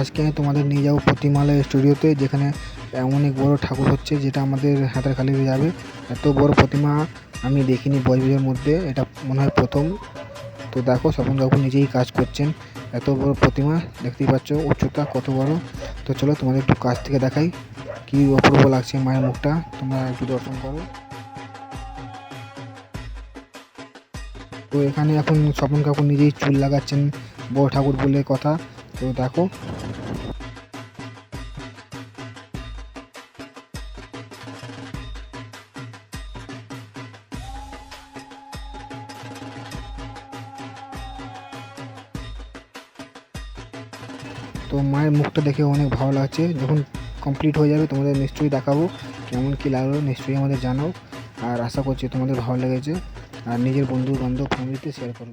আজকে আমি তোমাদের নিয়ে যাব প্রতিমালয় স্টুডিওতে, যেখানে অনেক বড় ঠাকুর হচ্ছে যেটা আমাদের হাতের কালিতে যাবে। এত বড় প্রতিমা আমি দেখিনি বজবজের মধ্যে, এটা মনে হয় প্রথম। তো দেখো, স্বপন কাকু নিজেই কাজ করছেন। এত বড় প্রতিমা, দেখতেই পাচ্ছ উচ্চতা কত বড়। তো চলো তোমাদের একটু কাছ থেকে দেখাই কি অপূর্ব লাগছে মায়ের মুখটা। তোমরা একটু দর্শন করো। তো এখানে এখন স্বপন কাকু নিজেই চুল লাগাচ্ছেন বড় ঠাকুর বলে কথা। তো দেখো। তো মায়ের মুখটা দেখে অনেক ভালো লাগছে। যখন কমপ্লিট হয়ে যাবে, তোমাদের নিশ্চয়ই দেখাবো। কেমন কী লাগল, নিশ্চয়ই আমাদের জানাও। আর আশা করছি তোমাদের ভালো লেগেছে। আর নিজের বন্ধু বান্ধব ফ্যামিলিতে শেয়ার করো